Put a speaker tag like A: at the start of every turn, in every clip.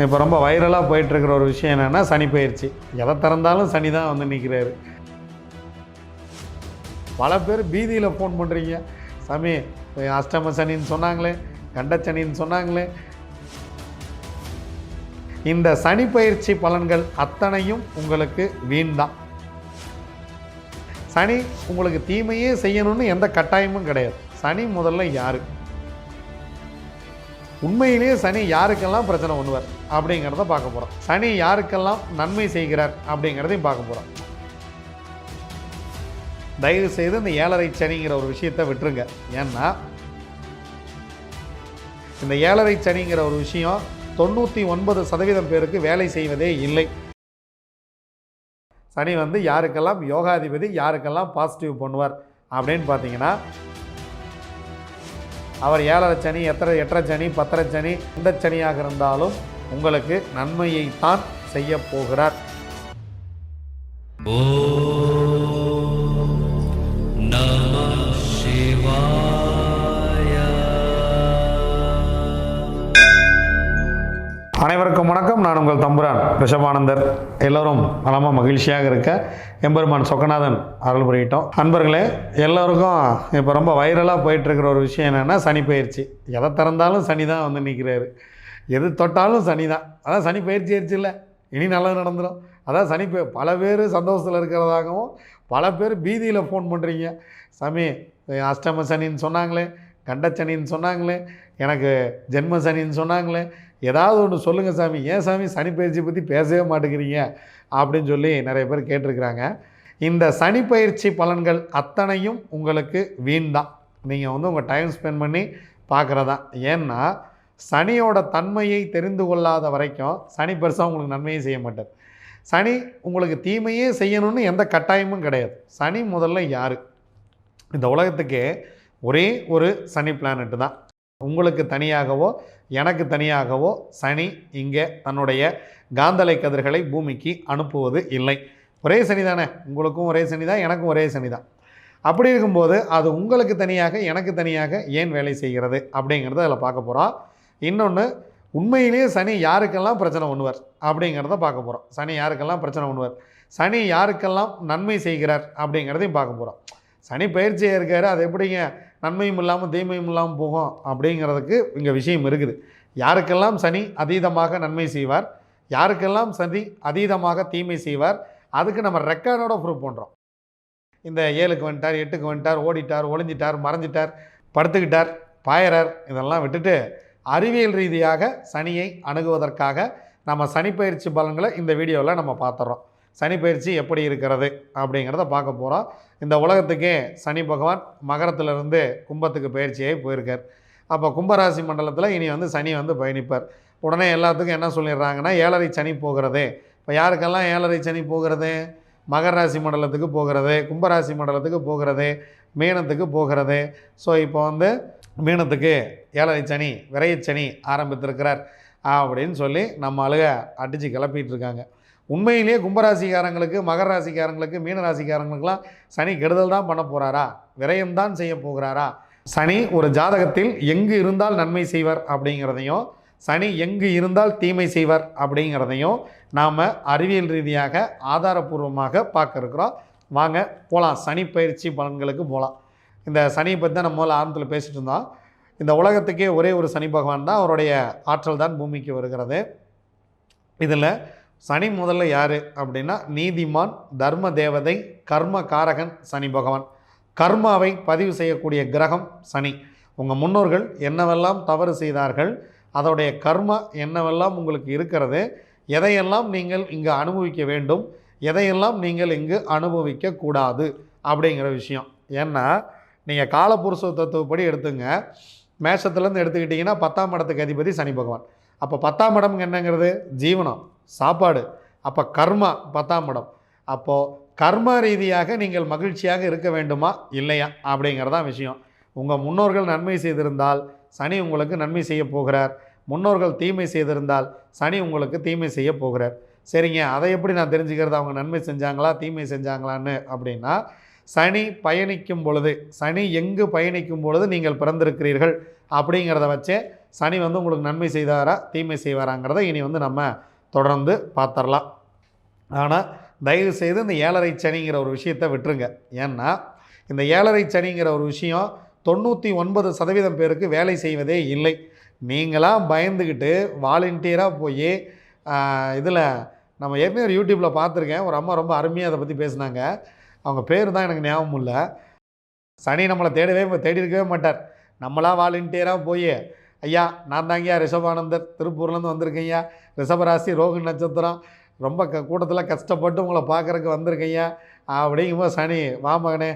A: இப்போ ரொம்ப வைரலாக போயிட்டுருக்கிற ஒரு விஷயம் என்னென்னா சனி பயிற்சி. எதை திறந்தாலும் சனி தான் வந்து நிற்கிறாரு பல பேர் பீதியில் ஃபோன் பண்ணுறீங்க சாமி அஷ்டம சனின்னு சொன்னாங்களே கண்டச்சனின்னு சொன்னாங்களே. இந்த சனி பயிற்சி பலன்கள் அத்தனையும் உங்களுக்கு வீண் தான் சனி உங்களுக்கு தீமையே செய்யணும்னு எந்த கட்டாயமும் கிடையாது. சனி முதல்ல யாருக்கு உண்மையிலேயே சனி யாருக்கெல்லாம் பிரச்சனை பண்ணுவார் அப்படிங்கிறத பார்க்க போகிறோம் சனி யாருக்கெல்லாம் நன்மை செய்கிறார் அப்படிங்கிறதையும் பார்க்க போகிறோம் தயவு செய்து இந்த ஏழரை சனிங்கிற ஒரு விஷயத்தை விட்டுருங்க. ஏன்னா இந்த ஏழரை சனிங்கிற ஒரு விஷயம் தொண்ணூற்றி ஒன்பது சதவீதம் பேருக்கு வேலை செய்வதே இல்லை. சனி வந்து யாருக்கெல்லாம் யோகாதிபதி யாருக்கெல்லாம் பாசிட்டிவ் பண்ணுவார் அப்படின்னு பார்த்தீங்கன்னா அவர் ஏழரை சனி எத்தனை எட்டரை சனி பத்தரை சனி எந்த சனியாக இருந்தாலும் உங்களுக்கு நன்மையை தான் செய்ய போகிறார்.
B: ஓ நம சிவா
A: அனைவருக்கும் வணக்கம். நான் உங்கள் தம்புரான் ரிஷபானந்தர். எல்லோரும் நலமாக மகிழ்ச்சியாக இருக்க எம்பெருமான் சொக்கநாதன் அருள் புரியிட்டோம். அன்பர்களே எல்லோருக்கும் இப்போ ரொம்ப வைரலாக போயிட்டுருக்கிற ஒரு விஷயம் என்னென்னா சனி பயிற்சி. எதை திறந்தாலும் சனி தான் வந்து நிற்கிறாரு எது தொட்டாலும் சனி தான். அதான் சனி பயிற்சி ஆயிடுச்சு இல்லை. இனி நல்லது நடந்துடும் அதான் சனி பல பேர் சந்தோஷத்தில் இருக்கிறதாகவும் பல பேர் பீதியில் ஃபோன் பண்ணுறீங்க சாமி அஷ்டம சனின்னு சொன்னாங்களே கண்டச்சனின்னு சொன்னாங்களே எனக்கு ஜென்ம சனின்னு சொன்னாங்களே ஏதாவது ஒன்று சொல்லுங்கள் சாமி. ஏன் சாமி சனி பயிற்சி பற்றி பேசவே மாட்டேங்கிறீங்க? அப்படின்னு சொல்லி நிறைய பேர் கேட்டிருக்கிறாங்க. இந்த சனி பயிற்சி பலன்கள் அத்தனையும் உங்களுக்கு வீண் தான் நீங்கள் வந்து உங்கள் டைம் ஸ்பெண்ட் பண்ணி பார்க்குறதா ஏன்னா சனியோட தன்மையை தெரிந்து கொள்ளாத வரைக்கும் சனி பெருசாக உங்களுக்கு நன்மையே செய்ய மாட்டார். சனி உங்களுக்கு தீமையே செய்யணும்னு எந்த கட்டாயமும் கிடையாது. சனி முதல்ல யார்? இந்த உலகத்துக்கே ஒரே ஒரு சனி பிளானெட்டு தான். உங்களுக்கு தனியாகவோ எனக்கு தனியாகவோ சனி இங்கே தன்னுடைய காந்தலை கதிர்களை பூமிக்கு அனுப்புவது இல்லை. ஒரே சனி தானே? உங்களுக்கும் ஒரே சனி தான் எனக்கும் ஒரே சனி தான். அப்படி இருக்கும்போது அது உங்களுக்கு தனியாக எனக்கு தனியாக ஏன் வேலை செய்கிறது அப்படிங்கிறத அதில் பார்க்க போகிறோம் இன்னொன்று உண்மையிலேயே சனி யாருக்கெல்லாம் பிரச்சனை பண்ணுவார் அப்படிங்கிறத பார்க்க போகிறோம் சனி யாருக்கெல்லாம் பிரச்சனை பண்ணுவார் சனி யாருக்கெல்லாம் நன்மை செய்கிறார் அப்படிங்கிறதையும் பார்க்க போகிறோம் சனி பயிற்சியாக இருக்கார் அது எப்படிங்க? நன்மையும் இல்லாமல் தீமையும் இல்லாமல் போகும் அப்படிங்கிறதுக்கு இங்கே விஷயம் இருக்குது. யாருக்கெல்லாம் சனி அதீதமாக நன்மை செய்வார்? யாருக்கெல்லாம் சனி அதீதமாக தீமை செய்வார்? அதுக்கு நம்ம ரெக்கார்டோட ப்ரூவ் பண்ணுறோம் இந்த ஏழுக்கு வந்துட்டார் எட்டுக்கு வந்துட்டார் ஓடிட்டார் ஒளிஞ்சிட்டார் மறைஞ்சிட்டார் படுத்துக்கிட்டார் பாயறார் இதெல்லாம் விட்டுட்டு அறிவியல் ரீதியாக சனியை அணுகுவதற்காக நம்ம சனிப்பயிற்சி பலன்களை இந்த வீடியோவில் நம்ம பார்த்துறோம். சனி பயிற்சி எப்படி இருக்கிறது அப்படிங்கிறத பார்க்க போகிறோம் இந்த உலகத்துக்கே சனி பகவான் மகரத்திலிருந்து கும்பத்துக்கு பயிற்சியாகி போயிருக்கார். அப்போ கும்பராசி மண்டலத்தில் இனி வந்து சனி வந்து பயணிப்பார். உடனே எல்லாத்துக்கும் என்ன சொல்லிடுறாங்கன்னா ஏழரை சனி போகிறது. இப்போ யாருக்கெல்லாம் ஏழரை சனி போகிறது? மகர ராசி மண்டலத்துக்கு போகிறது கும்பராசி மண்டலத்துக்கு போகிறது மீனத்துக்கு போகிறது. ஸோ இப்போ வந்து மீனத்துக்கு ஏழரை சனி விரையச் சனி ஆரம்பித்திருக்கிறார் அப்படின்னு சொல்லி நம்ம அழுக அடித்து கிளப்பிகிட்டு இருக்காங்க. உண்மையிலேயே கும்பராசிக்காரங்களுக்கு மகர ராசிக்காரங்களுக்கு மீன ராசிக்காரங்களுக்கெல்லாம் சனி கெடுதல் தான் பண்ண போகிறாரா விரயம் தான் செய்ய போகிறாரா? சனி ஒரு ஜாதகத்தில் எங்கு இருந்தால் நன்மை செய்வர் அப்படிங்கிறதையும் சனி எங்கு இருந்தால் தீமை செய்வர் அப்படிங்கிறதையும் நாம் அறிவியல் ரீதியாக ஆதாரபூர்வமாக பார்க்க இருக்கிறோம். வாங்க போகலாம் சனி பயிற்சி பலன்களுக்கு போகலாம் இந்த சனியை பற்றி தான் நம்ம முதல்ல ஆரம்பத்தில் பேசிட்டு இருந்தோம். இந்த உலகத்துக்கே ஒரே ஒரு சனி பகவான் தான். அவருடைய ஆற்றல் தான் பூமிக்கு வருகிறது. இதில் சனி முதல்ல யார் அப்படின்னா நீதிமான் தர்ம தேவதை கர்ம காரகன் சனி பகவான். கர்மாவை பதிவு செய்யக்கூடிய கிரகம் சனி. உங்கள் முன்னோர்கள் என்னவெல்லாம் தவறு செய்தார்கள் அதோடைய கர்மா என்னவெல்லாம் உங்களுக்கு இருக்கிறது எதையெல்லாம் நீங்கள் இங்கு அனுபவிக்க வேண்டும் எதையெல்லாம் நீங்கள் இங்கு அனுபவிக்க கூடாது அப்படிங்கிற விஷயம். ஏன்னா நீங்கள் காலப்புருஷ தத்துவப்படி எடுத்துங்க. மேஷத்துலேருந்து எடுத்துக்கிட்டிங்கன்னா பத்தாம் இடத்துக்கு அதிபதி சனி பகவான். அப்போ பத்தாம் இடம் என்னங்கிறது? ஜீவனம். சாப்பாடு. அப்போ கர்மா பத்தாம் இடம். அப்போது கர்ம ரீதியாக நீங்கள் மகிழ்ச்சியாக இருக்க வேண்டுமா? இல்லையா? அப்படிங்கிறதான் விஷயம். உங்கள் முன்னோர்கள் நன்மை செய்திருந்தால் சனி உங்களுக்கு நன்மை செய்ய போகிறார். முன்னோர்கள் தீமை செய்திருந்தால் சனி உங்களுக்கு தீமை செய்ய போகிறார். சரிங்க. அதை எப்படி நான் தெரிஞ்சுக்கிறது? அவங்க நன்மை செஞ்சாங்களா? தீமை செஞ்சாங்களான்னு அப்படின்னா சனி பயணிக்கும் பொழுது சனி எங்கு பயணிக்கும் பொழுது நீங்கள் பிறந்திருக்கிறீர்கள் அப்படிங்கிறத வச்சே சனி வந்து உங்களுக்கு நன்மை செய்தாரா? தீமை செய்வாராங்கிறத இனி வந்து நம்ம தொடர்ந்து பார்த்துடலாம். ஆனால் தயவு செய்து இந்த ஏழரை சனிங்கிற ஒரு விஷயத்தை விட்டுருங்க. ஏன்னா இந்த ஏழரை சனிங்கிற ஒரு விஷயம் தொண்ணூற்றி ஒன்பது சதவீதம் பேருக்கு வேலை செய்வதே இல்லை. நீங்களாம் பயந்துக்கிட்டு வாலண்டியராக போய் இதில் நம்ம ஏற்கனவே ஒரு யூடியூப்பில் பார்த்துருக்கேன். ஒரு அம்மா ரொம்ப அருமையாக அதை பற்றி பேசுனாங்க. அவங்க பேர் தான் எனக்கு ஞாபகம் இல்லை. சனி நம்மளை தேடவே தேடி இருக்கவே மாட்டார். நம்மளாக வாலண்டியராக போய் ஐயா நான் தாங்கய்யா ரிஷபானந்தர். திருப்பூர்லேருந்து வந்திருக்கேன்யா ரிஷபராசி ரோகு நட்சத்திரம். ரொம்ப க கூட்டத்தில் கஷ்டப்பட்டு உங்களை பார்க்குறக்கு வந்திருக்கேன்யா அப்படிங்கும்போது சனி வா மகனே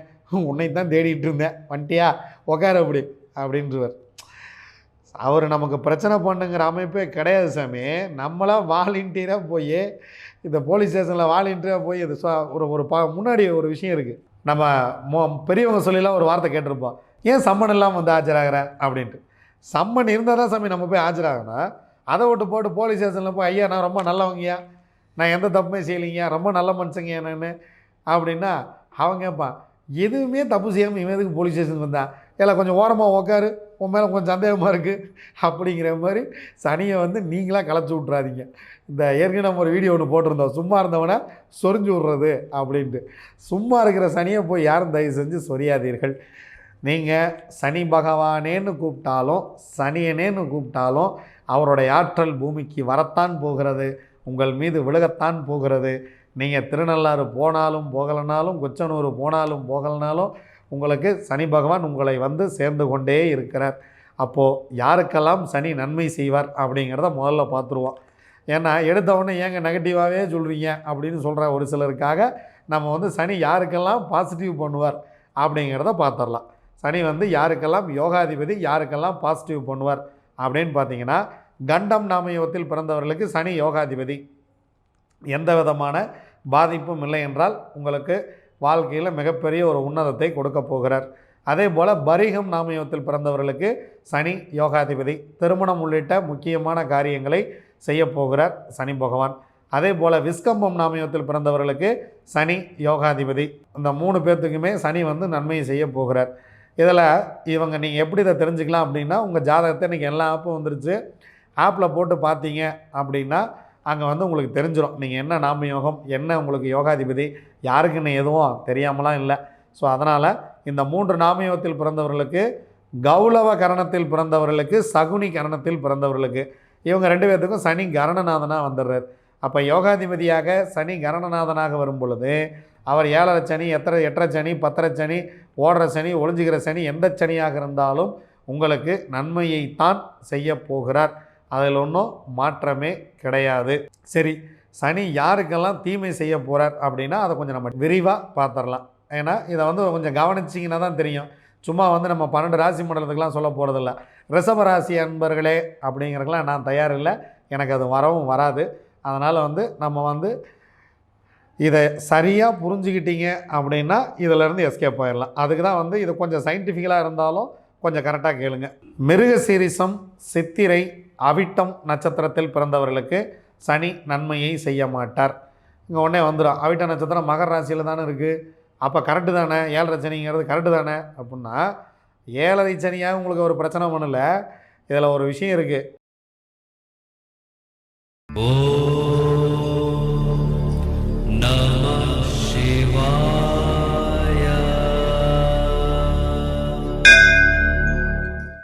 A: உன்னை தான் தேடிட்டு இருந்தேன். வந்துட்டியா? உக்கார அப்படி அப்படின்றவர். அவர் நமக்கு பிரச்சனை பண்ணுங்கிற அமைப்பே கிடையாது சாமி. நம்மளாம் வாலண்டியராக போய் இந்த போலீஸ் ஸ்டேஷனில் வாலண்டியராக போய் இது ஒரு ஒரு பா முன்னாடி ஒரு விஷயம் இருக்குது நம்ம மோ பெரியவங்க சொல்லிலாம் ஒரு வார்த்தை கேட்டிருப்போம். ஏன் சம்மன் இல்லாமல் வந்து ஆஜராகிற? அப்படின்ட்டு. சம்மன் இருந்தால் தான் சாமி நம்ம போய் ஆஜராகணும். அதை விட்டு போட்டு போலீஸ் ஸ்டேஷனில் போய் ஐயா நான் ரொம்ப நல்லவங்கய்யா. நான் எந்த தப்புமே செய்யலைங்க ரொம்ப நல்ல மனுஷங்க நான். அப்படின்னா அவன் கேட்பான் எதுவுமே தப்பு செய்யாமல் இவன் எதுக்கு போலீஸ் ஸ்டேஷன் வந்தான் இல்லை கொஞ்சம் ஓரமாக உக்காரு. உன் மேலே கொஞ்சம் சந்தேகமாக இருக்குது அப்படிங்கிற மாதிரி சனியை வந்து நீங்களாக கலச்சி விட்றாதீங்க இந்த ஏற்கனவே நம்ம ஒரு வீடியோ ஒன்று போட்டிருந்தோம். சும்மா இருந்தவனை சொரிஞ்சு விட்றது அப்படின்ட்டு. சும்மா இருக்கிற சனியை போய் யாரும் தயவு செஞ்சு சொரியாதீர்கள். நீங்கள் சனி பகவானேன்னு கூப்பிட்டாலும் சனியனேன்னு கூப்பிட்டாலும் அவருடைய ஆற்றல் பூமிக்கு வரத்தான் போகிறது உங்கள் மீது விழுகத்தான் போகிறது. நீங்கள் திருநள்ளாறு போனாலும் போகலைனாலும் குச்சனூர் போனாலும் போகலைனாலும் உங்களுக்கு சனி பகவான் உங்களை வந்து சேர்ந்து கொண்டே இருக்கிறார். அப்போது யாருக்கெல்லாம் சனி நன்மை செய்வார் அப்படிங்கிறத முதல்ல பார்த்துருவோம். ஏன்னா எடுத்தவொடனே ஏங்க நெகட்டிவாகவே சொல்கிறீங்க அப்படின்னு சொல்கிற ஒரு சிலருக்காக நம்ம வந்து சனி யாருக்கெல்லாம் பாசிட்டிவ் பண்ணுவார் அப்படிங்கிறத பார்த்துடலாம். சனி வந்து யாருக்கெல்லாம் யோகாதிபதி யாருக்கெல்லாம் பாசிட்டிவ் பண்ணுவார் அப்படின்னு பார்த்தீங்கன்னா கண்டம் நாமயோகத்தில் பிறந்தவர்களுக்கு சனி யோகாதிபதி. எந்த விதமான பாதிப்பும் இல்லை என்றால் உங்களுக்கு வாழ்க்கையில் மிகப்பெரிய ஒரு உன்னதத்தை கொடுக்க போகிறார். அதே போல் பரிகம் நாமயோகத்தில் பிறந்தவர்களுக்கு சனி யோகாதிபதி. திருமணம் உள்ளிட்ட முக்கியமான காரியங்களை செய்ய போகிறார் சனி பகவான். அதே போல் விஸ்கம்பம் நாமயோகத்தில் பிறந்தவர்களுக்கு சனி யோகாதிபதி. இந்த மூணு பேர்த்துக்குமே சனி வந்து நன்மையை செய்ய போகிறார். இதில் இவங்க நீங்கள் எப்படி இதை தெரிஞ்சுக்கலாம் அப்படின்னா உங்கள் ஜாதகத்தை இன்றைக்கி எல்லா ஆப்பும் வந்துருச்சு. ஆப்பில் போட்டு பார்த்தீங்க அப்படின்னா அங்கே வந்து உங்களுக்கு தெரிஞ்சிடும் நீங்கள் என்ன நாம யோகம் என்ன உங்களுக்கு யோகாதிபதி யாருக்குன்னு எதுவும் தெரியாமலாம் இல்லை. ஸோ அதனால் இந்த மூன்று நாமயோகத்தில் பிறந்தவர்களுக்கு கௌலவ கரணத்தில் பிறந்தவர்களுக்கு சகுனி கரணத்தில் பிறந்தவர்களுக்கு இவங்க ரெண்டு பேர்த்துக்கும் சனி கரணநாதனாக வந்துடுறார். அப்போ யோகாதிபதியாக சனி கரணநாதனாக வரும் பொழுது அவர் ஏழரை சனி எத்தனை எட்டரை சனி பத்தரை சனி ஓடுற சனி ஒளிஞ்சுகிற சனி எந்த சனியாக இருந்தாலும் உங்களுக்கு நன்மையைத்தான் செய்ய போகிறார். அதில் ஒன்றும் மாற்றமே கிடையாது. சரி சனி யாருக்கெல்லாம் தீமை செய்ய போகிறார் அப்படின்னா அதை கொஞ்சம் நம்ம விரிவாக பார்த்துடலாம். ஏன்னா இதை வந்து கொஞ்சம் கவனிச்சிங்கன்னா தான் தெரியும். சும்மா வந்து நம்ம பன்னெண்டு ராசி மண்டலத்துக்கெலாம் சொல்ல போகிறதில்ல ரிஷப ராசி அன்பர்களே அப்படிங்கிறதுக்கெலாம் நான் தயார் இல்லை எனக்கு அது வரவும் வராது. அதனால் வந்து நம்ம வந்து இதை சரியாக புரிஞ்சுக்கிட்டீங்க அப்படின்னா இதிலேருந்து எஸ்கேப் ஆயிடலாம். அதுக்கு தான் வந்து இது கொஞ்சம் சயின்டிஃபிக்கலாக இருந்தாலும் கொஞ்சம் கரெக்டாக கேளுங்க. மிருகசீரிசம் சித்திரை அவிட்டம் நட்சத்திரத்தில் பிறந்தவர்களுக்கு சனி நன்மையை செய்ய மாட்டார். இங்கே உடனே வந்துடும் அவிட்ட நட்சத்திரம் மகர ராசியில் தானே இருக்குது அப்போ கரெக்டு தானே? ஏழரை சனிங்கிறது கரெக்டு தானே? அப்படின்னா ஏழரை சனியாக உங்களுக்கு ஒரு பிரச்சனை பண்ணல. இதில் ஒரு விஷயம் இருக்குது
B: ஓ